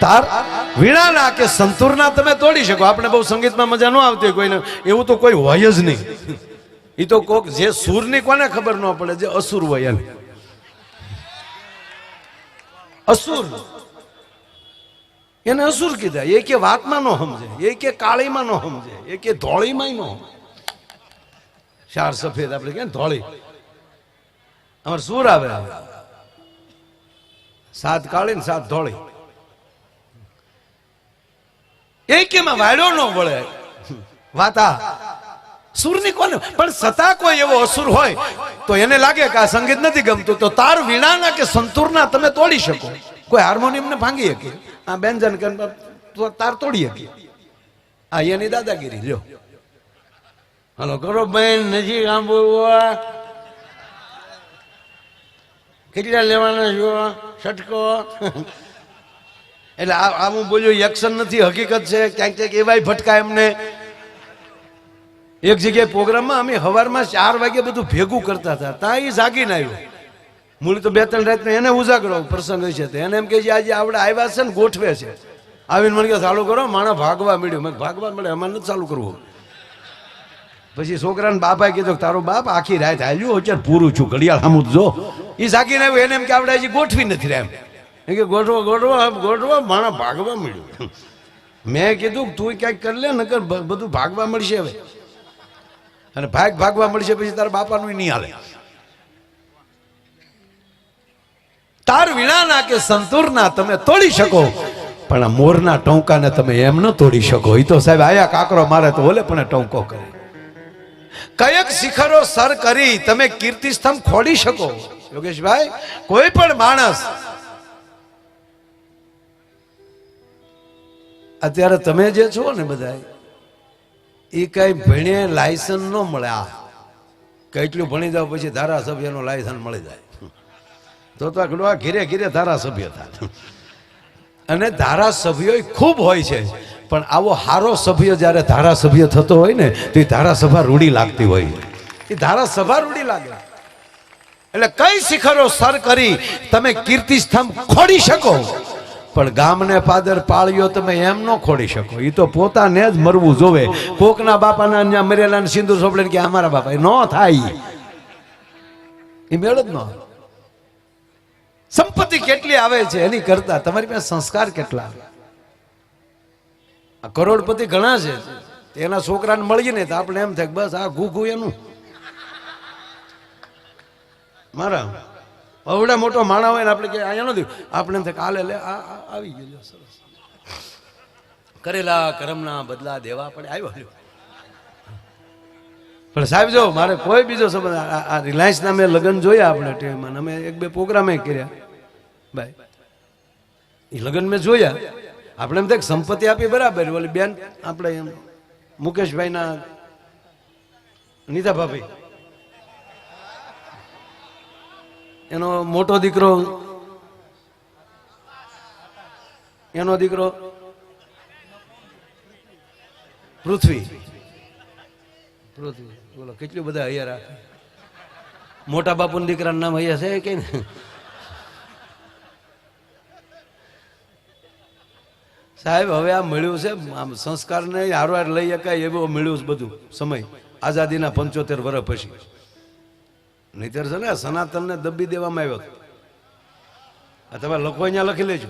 તાર વીણાના કે સંતૂરના તમે તોડી શકો. આપણે બહુ સંગીતમાં મજા ન આવતી કોઈને. એવું તો કોઈ હોય જ નહીં. એ તો કોક જે સૂરની કોને ખબર ન પડે, જે અસુર હોય એને. અસુર. એને અસુર કીધા. એ કે વાતમાં ન સમજે. એ કે કાળીમાં ન સમજે. એ કે ધોળીમાં ન ચાર સફેદ આપણે કે ધોળી. અમારે સુર આવે. સાત કાળી ને સાત ધોળી. એકેમાં વાયડો ન વળે. વાતા સુરની કોને? પણ છતાં કોઈ એવો અસુર હોય, તો એને લાગે કે આ સંગીત નથી ગમતું. તો તાર વીણાના કે સંતુરના તમે તોડી શકો. કોઈ હાર્મોનિયમ ને ભાંગી શકે આ બેન્જન તાર તોડી શકે આ એની દાદાગીરી, લ્યો. હલો, કરો બેન આમ બોલવા કેટલા લેવાના છો? છટકો. એટલે આ હું બોલ્યું એક્શન નથી, હકીકત છે. ક્યાંક ક્યાંક એવાય ભટકા એમને એક જગ્યાએ પ્રોગ્રામમાં અમે સવારમાં ચાર વાગે બધું ભેગું કરતા હતા. ત્યાં એ જાગીને આવ્યો. મૂળ તો બે ત્રણ રાતને એને ઉજાગરો પ્રસંગ છે એને એમ કે છે, આજે આપણે આવ્યા છે ને ગોઠવે છે. આવીને મને કે ચાલુ કરો, માણસ ભાગવા મળ્યું મેં ભાગવા મળે અમારે નથી ચાલુ કરવું. પછી છોકરાને બાપાએ કીધું તારો બાપ આખી રાત હાલ્યું, અત્યારે પૂરું છું, ઘડિયાળ સામું જો એ જાગીને આવ્યું. એને એમ કે આપણે હજી ગોઠવી નથી રહ્યા એ કે ગોઠવો ગોઠવો ગોઠવો માણા ભાગવા મળ્યું. મેં કીધું, તું ક્યાંક કરી લે, નકર બધું ભાગવા મળશે હવે. અને ભાગ ભાગવા મળશે પછી તારા બાપાનું નહીં હાલે. તાર વીણાના કે સંતુરના તમે તોડી શકો, પણ આ મોરના ટોંકાને તમે એમ ન તોડી શકો. એ તો સાહેબ આયા કાકરો મારે તો ઓલે પણ ટોંકો કરે. કયક શિખરો સર કરી તમે કીર્તિ સ્તંભ ખોડી શકો. યોગેશભાઈ, કોઈ પણ માણસ અત્યારે તમે જે છો ને બધા એ કઈ ભણે લાયસન્સ ન મળે આ. કેટલું ભણી જાવ પછી ધારાસભ્યનો લાયસન્સ મળી જાય. તો તો આ ઘીરે ઘીરે ધારાસભ્ય થાય. અને ધારાસભ્યો ખૂબ હોય છે, પણ આવો હારો સભ્ય જ્યારે ધારાસભ્ય થતો હોય ને, તો એ ધારાસભા રૂડી લાગતી હોય. એ ધારાસભા રૂડી લાગે. એટલે કઈ શિખરો સર કરી તમે કીર્તિ સ્તંભ ખોડી શકો? પણ ગામને પાદર પાળ્યો તમે એમ ન ખોડી શકો. એ તો પોતાને જ મરવું જોવે. કોકના બાપાના ત્યાં મરેલા સિંધુ સોપડે કે અમારા બાપા. ન થાય. એ મેળ જ ન સંપત્તિ કેટલી આવે છે એની કરતા તમારી પાસે સંસ્કાર કેટલા આવે? આ કરોડપતિ ઘણા છે. એના છોકરાને મળીએ ને તો આપણે એમ થાય બસ આ ઘૂઘું એનું. મારા અવડા મોટો માણા હોય ને આપણે કે અહીંયા નથી આપણે એમ થાય કાલે લે, આ આવી ગયો સરસ. કરેલા કરમના બદલા દેવા પડે. આવ્યો. પણ સાહેબ જો, મારે કોઈ બીજો સંબંધ, આ- રિલાયન્સના મેં લગ્ન જોયા આપણે ટીવીમાં અમે એક બે પ્રોગ્રામે કર્યા. ભાઈ, એ લગ્ન મેં જોયા. આપણે એમ થાય સંપત્તિ આપી બરાબર. ઓલી બેન, આપણે એમ મુકેશભાઈના નીતા ભાભી. એનો મોટો દીકરો? એનો દીકરો? પૃથ્વી. પૃથ્વી. બોલો, કેટલું બધા હૈયા મોટા બાપુના દીકરાનું નામ હૈયા છે કે સાહેબ, હવે આ મળ્યું છે, આમ સંસ્કારને હારવાર લઈ શકાય એવું મળ્યું છે બધું સમય. આઝાદીના પંચોતેર વર્ષ પછી. નહીતર છે ને સનાતનને દબી દેવામાં આવ્યો આ તમે લખો અહીંયા લખી લેજો.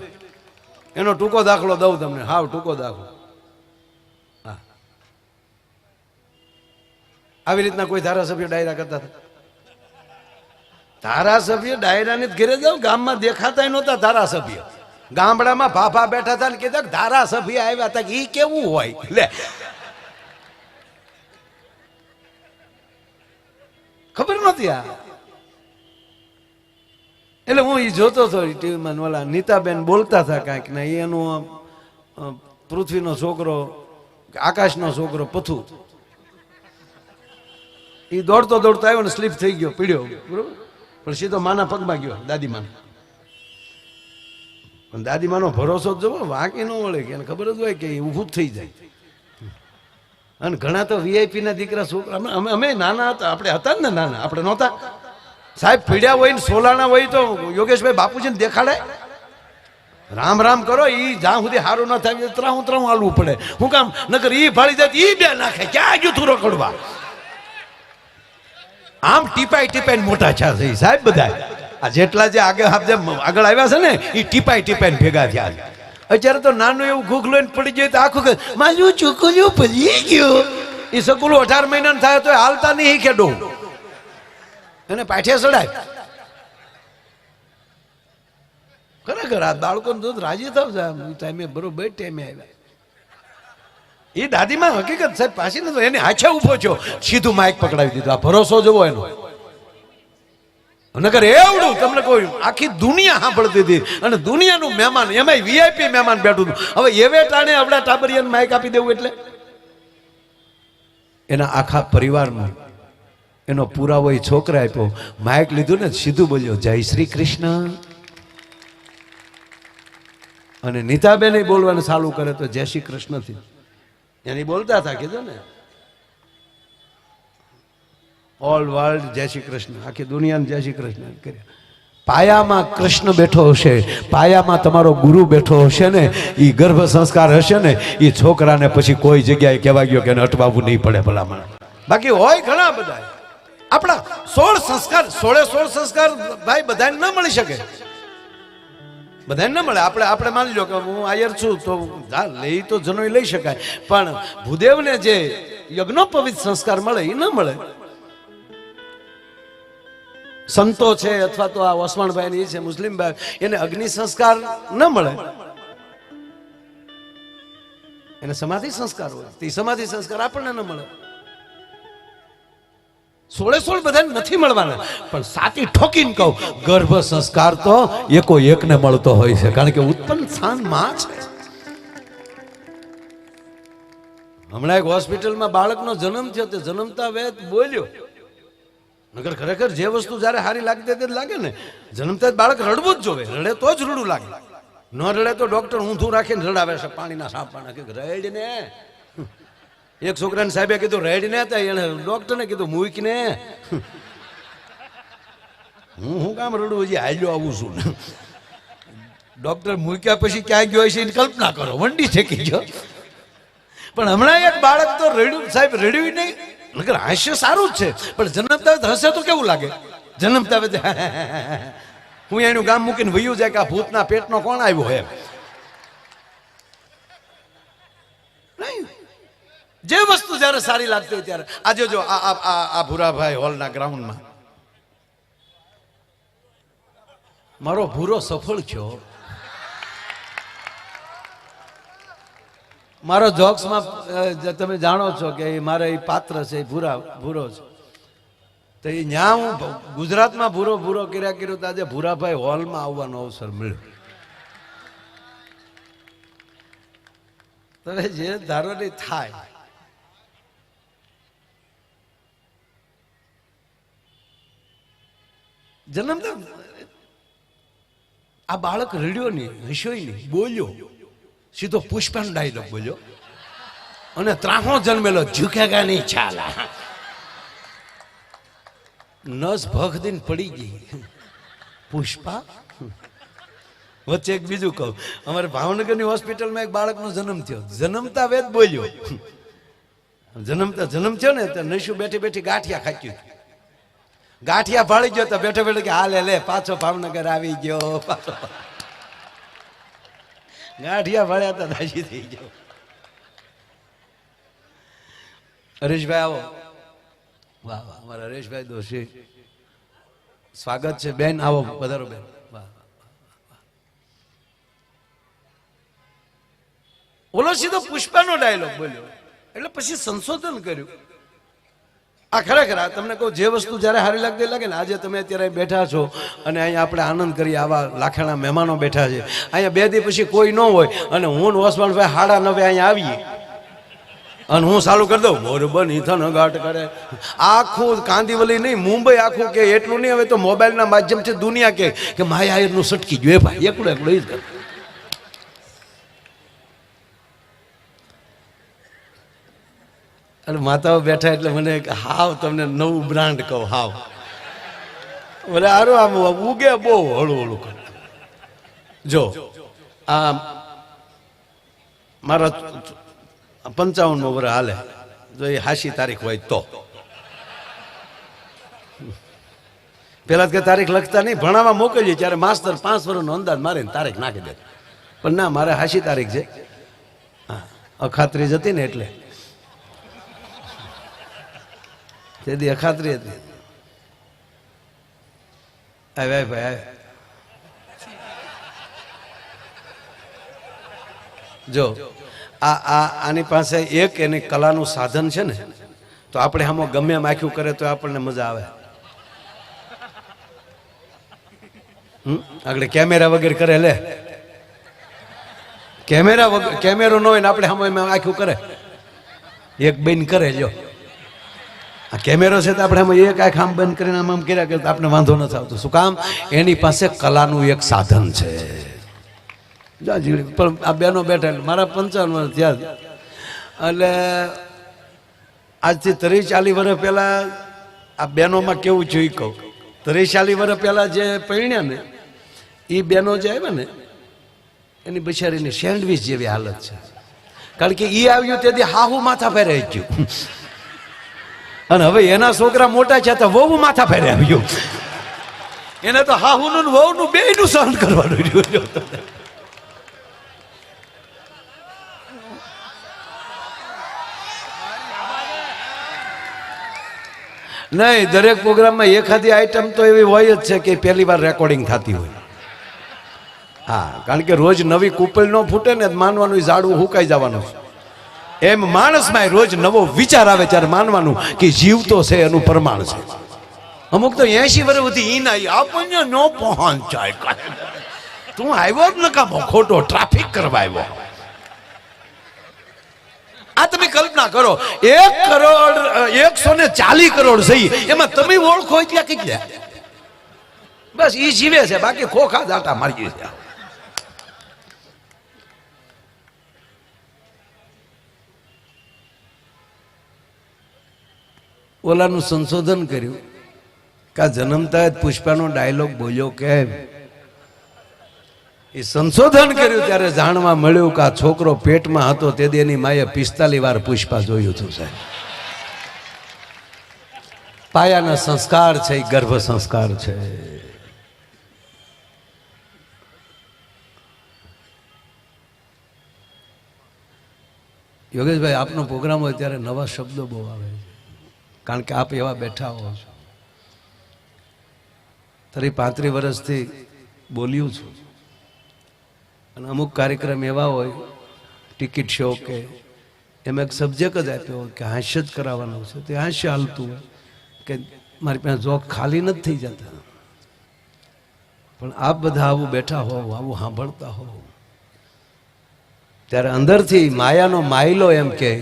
એનો ટૂંકો દાખલો દઉં તમને. હાવ ટૂંકો દાખલો. હા. આવી રીતના કોઈ ધારાસભ્ય ડાયરા કરતા હતા? ધારાસભ્ય ડાયરાની ઘેરે જાવ ગામમાં દેખાતા નહોતા ધારાસભ્ય. ગામડામાં ભાભા બેઠા હતા ને કીધા ધારાસભ્ય આવ્યા હતા એ કેવું હોય? લે. ખબર નથી આ? એટલે હું એ જોતો હતો ટીવીમાં ઓલા નીતાબેન બોલતા હતા કાંઈક ને એનું પૃથ્વીનો છોકરો આકાશનો છોકરો પથુ. એ દોડતો દોડતો આવ્યો ને સ્લીપ થઈ ગયો, પીડ્યો. બરોબર? પણ સીધો માના પગમાં ગયો, દાદીમાના. પણ દાદીમાનો ભરોસો જ જવો, વાંકી ન વળે, કે એને ખબર જ હોય કે એ જ થઈ જાય. અને ઘણા તો વીઆઈપી ના દીકરા છોકરા. અમે- નાના હતા. આપણે હતા ને નાના. આપણે નહોતા. સાહેબ, પીડ્યા હોય ને સોલાના હોય તો યોગેશભાઈ બાપુજીને દેખાડે. રામ રામ કરો. ઈ જ્યાં સુધી સારું ન થાય ત્રાહું ત્રાહું હાલવું પડે. હું કામ નકર ઈ ફાળી જાય ઈ બે નાખે. ક્યાં ગયું તું રખડવા? આમ ટીપાઈ ટીપાઈ મોટા છે સાહેબ બધા આ જેટલા જે આગળ આગળ આવ્યા છે ને એ ટીપાઈ ટીપાઈ ભેગા થયા છે. અત્યારે તો નાનું એવું ઘૂખ લઈને પડી જાય તો આખું કે મારું ચૂકલ્યું પડી ગયું. એ સકુલું અઢાર મહિના થાય તો હાલતા નહીં ખેડો. એને પાઠે ચડાય ખરેખર આ બાળકોને દૂધ રાજી થાવ ટાઈમે બરોબર ટાઈમે આવ્યા. એ દાદીમાં હકીકત સાહેબ પાછી નથી. એને હાછા ઊભો છો સીધું માઇક પકડાવી દીધું. આ ભરોસો જોવો એનો. નગર એવડું તમને કોઈ આખી દુનિયા સાંભળતી હતી. અને દુનિયાનું મહેમાન, એમાંય વીઆઈપી મહેમાન બેઠું હતું. હવે એવે ટાણે આપણા ટાબરિયાને માઇક આપી દેવું એટલે? એના આખા પરિવારમાં એનો પુરાવો એ છોકરા આપ્યો. માઇક લીધું ને સીધું બોલ્યો, જય શ્રી કૃષ્ણ. અને નીતાબેન બોલવાનું ચાલુ કરે તો જય શ્રી કૃષ્ણથી. એની બોલતા હતા, કીધું ને? ઓલ વર્લ્ડ જય શ્રી કૃષ્ણ. આખી દુનિયાને જય શ્રી કૃષ્ણ કર્યા. પાયામાં કૃષ્ણ બેઠો હશે. પાયામાં તમારો ગુરુ બેઠો હશે ને એ ગર્ભ સંસ્કાર હશે ને એ છોકરાને પછી કોઈ જગ્યાએ કહેવા ગયો કે અટવાવું નહીં પડે ભલામણ. બાકી હોય ઘણા બધા. આપણા સોળ સંસ્કાર, સોળે સોળ સંસ્કાર ભાઈ બધાને ન મળી શકે. બધાને ન મળે. આપણે આપણે માની લો કે હું આયર છું તો લઈ તો જનોય લઈ શકાય. પણ ભૂદેવને જે યજ્ઞોપવિત સંસ્કાર મળે એ ન મળે. સંતો છે અથવા તો આ ઓસમાણભાઈ છે, મુસ્લિમભાઈ, એને અગ્નિ સંસ્કાર ન મળે. એને સમાધિ સંસ્કાર હોય. તે સમાધિ સંસ્કાર આપણને ન મળે. સોળે સોળ બધાને નથી મળવાના. પણ સાચી ઠોકીને કહું, ગર્ભ સંસ્કાર તો એકો એકને મળતો હોય છે, કારણ કે ઉત્પન્ન સ્થાનમાં છે. હમણાં એક હોસ્પિટલમાં બાળકનો જન્મ થયો, તે જન્મતા વેદ બોલ્યો નગર ખરેખર જે વસ્તુ જ્યારે સારી લાગતી તે લાગે ને. જન્મતા જ બાળક રડવું જ જોવે. રડે તો જ રડું લાગે. ન રડે તો ડોક્ટર ઊંધું રાખીને રડાવે છે. પાણીના સાપાના પાણી રેડ ને એક છોકરાને સાહેબે કીધું રેડ ને હતા એને ડોક્ટરને કીધું મૂક ને હું હું કામ રડું? હજી હાલ્યો આવું છું. ડોક્ટર મૂક્યા પછી ક્યાં ગયો છે એની કલ્પના કરો. વંડી ઠેકી ગયો. પણ હમણાં એક બાળક તો રડ્યું, સાહેબ રડ્યું નહીં. નકર હાસ્ય સારું જ છે. પણ જન્મતા હશે તો કેવું લાગે? જન્મતા હું એનું ગામ મૂકીને વયું જાય કે આ ભૂતના પેટનો કોણ આવ્યો એમ જે વસ્તુ જ્યારે સારી લાગતી હોય ત્યારે. આજે જો આ- આ ભૂરાભાઈ હોલના ગ્રાઉન્ડમાં. મારો ભૂરો સફળ થયો. મારો જોક્સમાં તમે જાણો છો કે મારે એ પાત્ર છે, એ ભૂરા, ભૂરો છે. તો એ ન્યા હું ગુજરાતમાં ભૂરો ભૂરો કર્યા કર્યો તો આજે ભૂરાભાઈ હોલમાં આવવાનો અવસર મળ્યો. તમે જે ધારો થાય. જન્મ આ બાળક રડ્યો નહીં, હસ્યો નહીં, બોલ્યો. સીધો પુષ્પાનો ડાયલોગ બોલ્યો. અને ત્રાહો જન્મેલો ઝુકેગા નહીં ચાલા નસ ભગદીન પડી ગઈ. પુષ્પા? વચ્ચે એક બીજું કહું. અમારે ભાવનગરની હોસ્પિટલમાં એક બાળકનો જન્મ થયો. જન્મતા વેદ બોલ્યો. જન્મતા જન્મ થયો ને તો નશુ બેઠી બેઠી ગાંઠિયા ખાચ્યું ગાંઠિયા ભાળી ગયો તો બેઠો બેઠો કે, હાલે, લે, પાછો ભાવનગર આવી ગયો, પાછો. ગાંઠિયા ભળ્યા હતા દાજી થઈ ગયો હરેશભાઈ આવો. વાહ વાહ. અમારા હરેશભાઈ દોશી. સ્વાગત છે, બેન. આવો પધારો બેન. ઓલો સીધો પુષ્પાનો ડાયલોગ બોલ્યો. એટલે પછી સંશોધન કર્યું. આ ખરેખર આ તમને કહું, જે વસ્તુ જ્યારે સારી લાગતી લાગે ને, આજે તમે અત્યારે બેઠા છો અને અહીંયા આપણે આનંદ કરીએ, આવા લાખાણા મહેમાનો બેઠા છે. અહીંયા બે દી પછી કોઈ ન હોય અને હું ઓસમાનભાઈ હાડા નવે અહીંયા આવીએ. અને હું ચાલુ કરી દઉં, મોરબન ઇથન ઘાટ કરે. આખું કાંદીવલી નહીં, મુંબઈ આખું કે, એટલું નહીં, હવે તો મોબાઈલના માધ્યમથી દુનિયા કે માયા આયરનું સટકી ગયું. એ ભાઈ એકલું એકલું એ જ કરે. અને માતાઓ બેઠા એટલે મને હાવ તમને નવું બ્રાન્ડ કહું, હાવ. બોલે આરો આમ ઉગે બહુ હળું હળું કરે. જો આ મારા પંચાવનમો વર્ષ હાલે. જો એ હાશી તારીખ હોય તો. પેલા કે તારીખ લખતા નહીં, ભણાવવા મોકલીએ ત્યારે માસ્તર પાંચ વર્ષનો અંદાજ મારે તારીખ નાખી દે. પણ ના, મારે હાશી તારીખ છે. હા, અખાત્રીજ હતી ને એટલે. તેથી અખાતરી હતી. આવ્યા આવે ભાઈ આવ્યા જો, આ આ, આની પાસે એક એની કલાનું સાધન છે ને, તો આપણે આમાં ગમે એમ આખ્યું કરે તો આપણને મજા આવે? આગળ કેમેરા વગેરે કરે લે. કેમેરા વગર, કેમેરો ન હોય ને આપણે આમાં એમ આખ્યું કરે. એક બેન કરે જો આ કેમેરો છે તો આપણે આમાં એક આંખ આમ બંધ કરીને આમ આમ કર્યા કરતા આપણે વાંધો નથી આવતો શું કામ? એની પાસે કલાનું એક સાધન છે. પણ આ બેનો બેઠા મારા પંચાવન વર્ષ ત્યાં. એટલે આજથી ત્રીસ ચાલીસ વર્ષ પહેલા આ બહેનોમાં કેવું જોઈ કહું. ત્રીસ ચાલીસ વર્ષ પહેલા જે પરણ્યા ને એ બહેનો જે આવ્યા ને, એની બિચારીની સેન્ડવિચ જેવી હાલત છે. કારણ કે એ આવ્યું તેથી હાહુ માથા ફેરાઈ ગયું. અને હવે એના છોકરા મોટા છે તો વહુ માથા ફેરે આવ્યું. એને તો હાહુનું વહુનું બેયનું સહન કરવાનું રહ્યું. નહીં, દરેક પ્રોગ્રામમાં એખાદી આઈટમ તો એવી હોય જ છે કે પહેલી વાર રેકોર્ડિંગ થતી હોય. હા, કારણ કે રોજ નવી કુપલ ન ફૂટે ને માનવાનું ઝાડવું હુકાઈ જવાનું છે. એમ માણસમાં રોજ નવો વિચાર આવે ત્યારે માનવાનું કે જીવતો છે, એનું પ્રમાણ છે. અમુક તો એસી વર્ષ સુધી ઈ ના આપણને ન પહોંચાય તું આવ્યો જ નકામો ખોટો ટ્રાફિક કરવા આવ્યો. આ તમે કલ્પના કરો, એક કરોડ, એકસો ને ચાલી કરોડ સહી એમાં તમે ઓળખો એટલે કેટલા? બસ ઈ જીવે છે, બાકી ખોખા દાટા મારી છે ઓલાનું સંશોધન કર્યું કે જન્મતા જ પુષ્પાનો ડાયલોગ બોલ્યો કેમ? એ સંશોધન કર્યું ત્યારે જાણવા મળ્યું કે આ છોકરો પેટમાં હતો, તે એની માએ પિસ્તાલી વાર પુષ્પા જોયું હતું સાહેબ. પાયાના સંસ્કાર છે, એ ગર્ભ સંસ્કાર છે. યોગેશભાઈ, આપનો પ્રોગ્રામ હોય ત્યારે નવા શબ્દો બહુ આવે છે. કારણ કે આપ એવા બેઠા હો છો. તરી પાંત્રીસ વર્ષથી બોલ્યું છું. અને અમુક કાર્યક્રમ એવા હોય, ટિકિટ શો કે, એમ એક સબ્જેક્ટ જ આપ્યો કે હાસ્ય જ કરાવવાનું છે. તે હાસ્ય હાલતું હોય કે મારી પાસે જોક ખાલી નથી થઈ જતા. પણ આપ બધા આવું બેઠા હોવ આવું સાંભળતા હોવ ત્યારે અંદરથી માયાનો માયલો એમ કે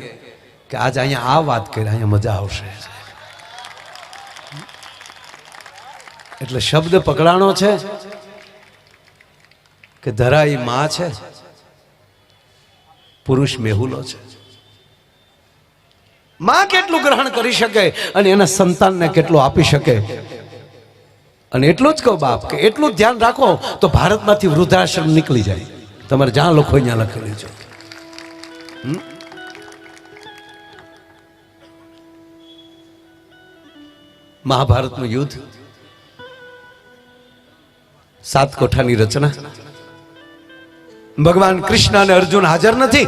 કે આજ અહીંયા આ વાત કરી, અહીંયા મજા આવશે. એટલે શબ્દ પકડાણો છે કે ધરા એ માં છે? પુરુષ મેહુલો છે. માં કેટલું ગ્રહણ કરી શકે અને એના સંતાનને કેટલું આપી શકે? અને એટલું જ કહો બાપ કે એટલું જ ધ્યાન રાખો તો ભારતમાંથી વૃદ્ધાશ્રમ નીકળી જાય. તમારે જ્યાં લખો ત્યાં લખી લેજો? મહાભારતનું યુદ્ધ સાત કોઠાની રચના. ભગવાન કૃષ્ણ અને અર્જુન હાજર નથી.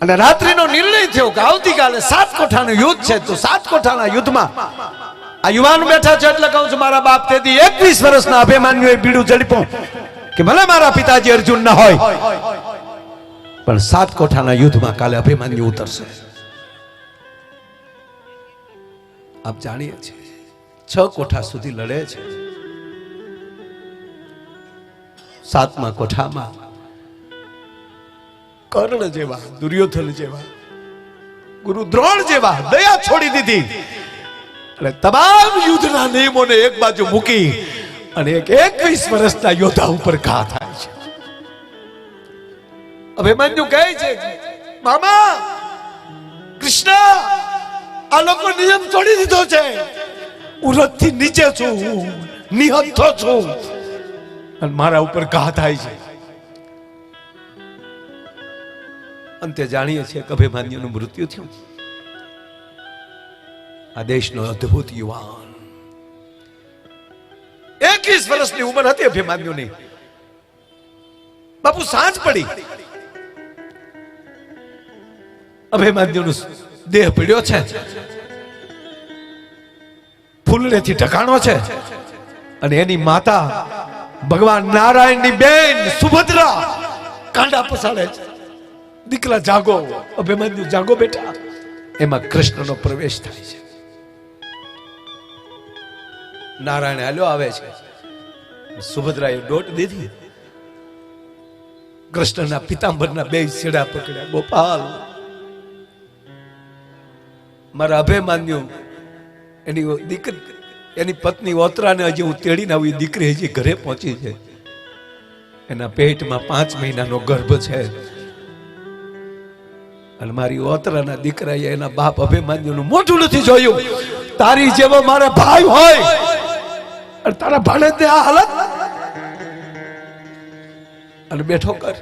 અને રાત્રિનો નિર્ણય થયો કે આવતીકાલે સાત કોઠાનું યુદ્ધ છે. તો સાત કોઠાના યુદ્ધમાં આ યુવાન બેઠા છે એટલે કહું છું, મારા બાપ તેથી એકવીસ વર્ષના અભિમાન્યુએ બીડું ઝડપ્યું કે ભલે મારા પિતાજી અર્જુન ના હોય, પણ સાત કોઠાના યુદ્ધમાં કાલે અભિમાન્યુ ઉતરશે. આપ જાણીએ છીએ. છ કોઠા સુધી લડે છે. સાતમા કોઠામાં કર્ણ જેવા, દુર્યોધન જેવા, ગુરુ દ્રોણ જેવા દયા છોડી દીધી. અને તમામ યુદ્ધના નિયમોને એક બાજુ મૂકી અને એક એકવીસ વર્ષના યોદ્ધા ઉપર ઘા થાય છે. અભિમન્યુ કહે છે, મામા, કૃષ્ણ, આ લોકો નિયમ છોડી દીધો છે. હું રથથી નીચે છું. નિહત્થો છું. અને મારા ઉપર ઘા થાય છે. અંતે જાણીએ છીએ કે અભિમાન્યુનું મૃત્યુ થયું. આ દેશનો અદ્ભુત યુવાન. એકવીસ વર્ષની ઉંમર હતી અભિમાન્યુની. બાપુ સાંજ પડી. અભિમાન્યુનો દેહ પીડ્યો છે. ફૂલનેથી ઢકાણો છે. અને એની માતા ભગવાન નારાયણની બેન સુભદ્રા કાંડા પસાડે છે. દીકરા જાગો, અભિમન્યુ જાગો બેટા. એમાં કૃષ્ણનો પ્રવેશ થાય છે. નારાયણ હાલ્યો આવે છે. સુભદ્રાએ દોટ દીધી. કૃષ્ણના પિતાંબરના બે છેડા પકડ્યા. ગોપાલ, મારા અભિમાન્યુ એની દીકરી, એની પત્ની ઓતરાને હજી હું તેડીને આવી દીકરી હજી ઘરે પહોંચી છે. એના પેટમાં પાંચ મહિનાનો ગર્ભ છે. અને મારી ઓતરાના દીકરાએ એના બાપ અભિમાન્યુનું મોઢું નથી જોયું. તારી જેવો મારા ભાઈ હોય. અને તારા ભાણે આ હાલત. અને બેઠો કર.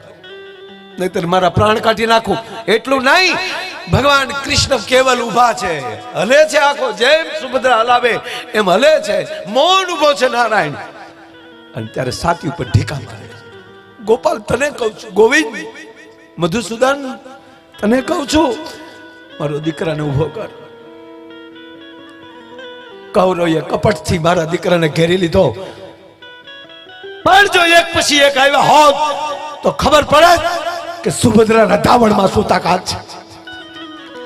નહીતર મારા પ્રાણ કાઢી નાખું. એટલું નહીં. ભગવાન કૃષ્ણ કેવલ ઊભા છે. હલે છે આખો જેમ સુભદ્રા હલાવે, એમ હલે છે. મૌન ઊભો છે નારાયણ. અને ત્યારે સાતી ઉપર ઢીકા મારે. ગોપાલ, તને કહું છું, ગોવિંદ, મધુસૂદન, તને કહું છું, મારો દીકરાને ઊભો કર. કૌરવે કપટથી મારા દીકરાને ઘેરી લીધો. પણ જો એક પછી એક આવ્યા હોત, તો ખબર પડે કે સુભદ્રાના ધાવણમાં સૂતા કાચ છે.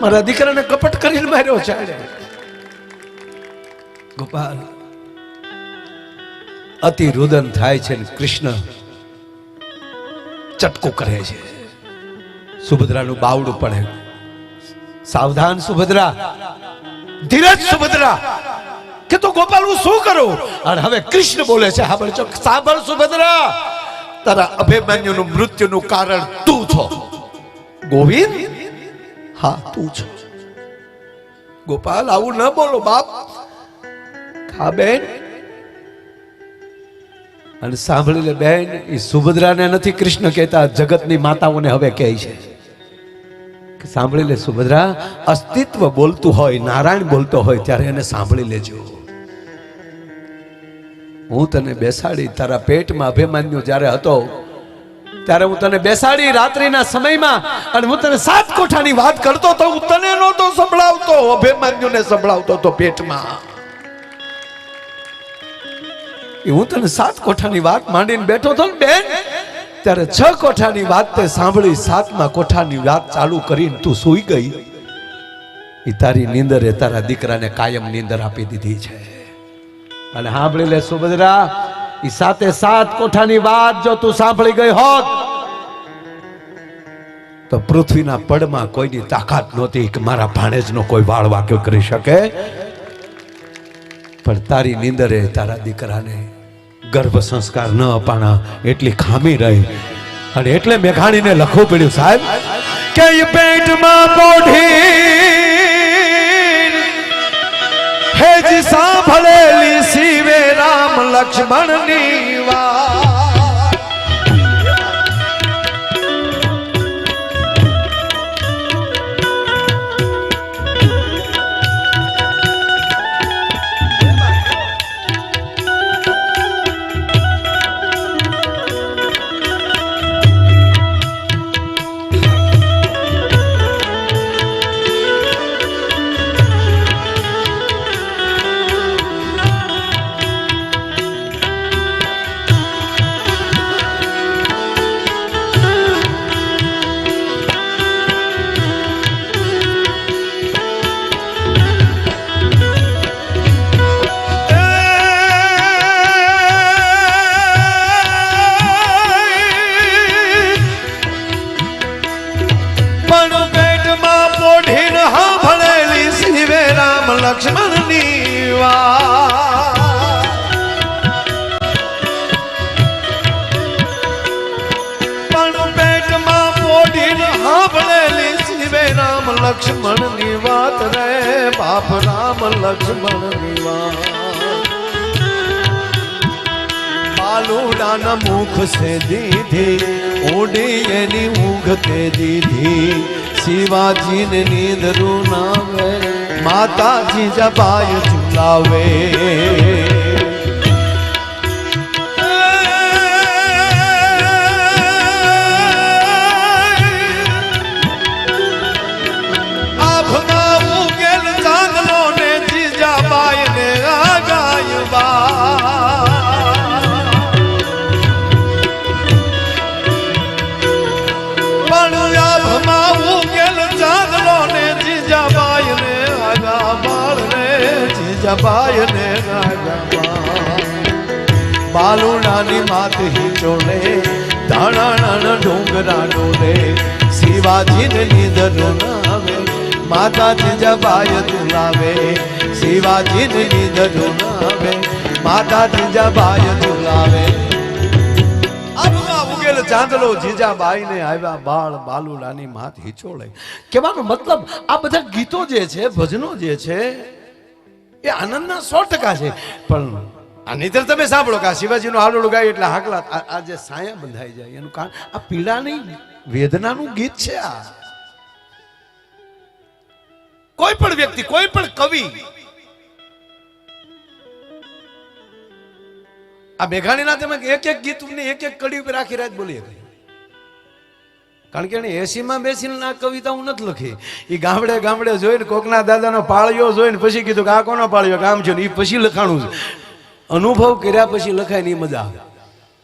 મારા દીકરાને કપટ કરીને માર્યો છે. ગોપાલ, અતિ રુદન થાય છે ને કૃષ્ણ ચટકો કરે છે. સુભદ્રાનું બાવડું પડે. સાવધાન સુભદ્રા. ધીરજ સુભદ્રા. કે તો ગોપાલ, હું શું કરું? અને હવે કૃષ્ણ બોલે છે સાંભળ છો સાંભળ સુભદ્રા. તારા અભિમન્યુનું મૃત્યુનું કારણ તું છો. ગોવિંદ હા, તું છો ગોપાલ, આવું ન બોલો, બાપ. હા, બેન. અને સાંભળી લે, બેન એ સુભદ્રાને નથી કૃષ્ણ કહેતા, જગતની માતાઓને હવે કહે છે. સાંભળી લે, સુભદ્રા, અસ્તિત્વ બોલતું હોય, નારાયણ બોલતો હોય, ત્યારે એને સાંભળી લેજો. હું તને બેસાડી, તારા પેટમાં અભિમાન્યુ જ્યારે હતો ત્યારે હું તને બેસાડી રાત્રિના સમયમાં અને હું તને સાત કોઠાની વાત કરતો તો હું તને નહોતો સંભળાવતો, અભિમાન્યુને સંભળાવતો તો પેટમાં. એ હું તને સાત કોઠાની વાત માંડીને બેઠો તો બેન, ત્યારે છ કોઠાની વાત તે સાંભળી સાતમા કોઠાની વાત ચાલુ કરીને તું સૂઈ ગઈ. એ તારી નીંદરે તારા દીકરાને કાયમ નીંદર આપી દીધી છે. અને સાંભળી લે સુભદ્રા એ સાતે કોઠાની વાત જો તું સાંભળી ગઈ હોત, તો પૃથ્વીના પડમાં કોઈની તાકાત નહોતી કે મારા ભાણેજનો કોઈ વાળ વાક્યો કરી શકે. પણ તારી નીંદરે તારા દીકરાને ગર્ભ સંસ્કાર ન અપાણા એટલી ખામી રહી. અને એટલે મેઘાણીને લખવું પડ્યું, સાહેબ, કે પેટમાં પોઢી હેજ સાંભળેલી શિવે રામ લક્ષ્મણની વાત. બાપ રામ લક્ષ્મણ બાલ બાલુડાના મુખ સે દીધી ઓડી એની ઊંઘ તે દીધી. શિવાજીને નીંદરું નામે માતાજી જબાય ઝુલાવે. જીજાબાઈ ને આગાબાળ બાલુડાની માત હિચોલે ધાણાના ડુંગરા ડોલે શિવાજીને નિધનો નાવે માતા જબાય તુલાવે શિવાજીને નિધનો નાવે માતાજી જબાય તુલાવે ચાંદલો જીજાબાઈ ને આવ્યા બાળ બાલુડાની માથી હિચોળે. કહેવાનો મતલબ આ બધા ગીતો જે છે, ભજનો જે છે એ આનંદના સો ટકા છે. પણ આ નહીતર તમે સાંભળો કે આ શિવાજીનું હાલોડું ગાય એટલે હાકલા આ- જે સાયા બંધાઈ જાય, એનું કારણ આ પીડાની વેદનાનું ગીત છે આ. કોઈ પણ વ્યક્તિ, કોઈ પણ કવિ આ મેઘાણીના તમે એક એક ગીત એક એક કડી ઉપર આખી રાત બોલી શકે કારણ કે એને એસીમાં બેસીને આ કવિતા હું નથી લખી. એ ગામડે ગામડે જોઈને કોકના દાદાનો પાળ્યો જોઈને પછી કીધું કે આ કોનો પાળ્યો? કામ છે ને એ પછી લખાણું છે. અનુભવ કર્યા પછી લખાય ને મજા આવે.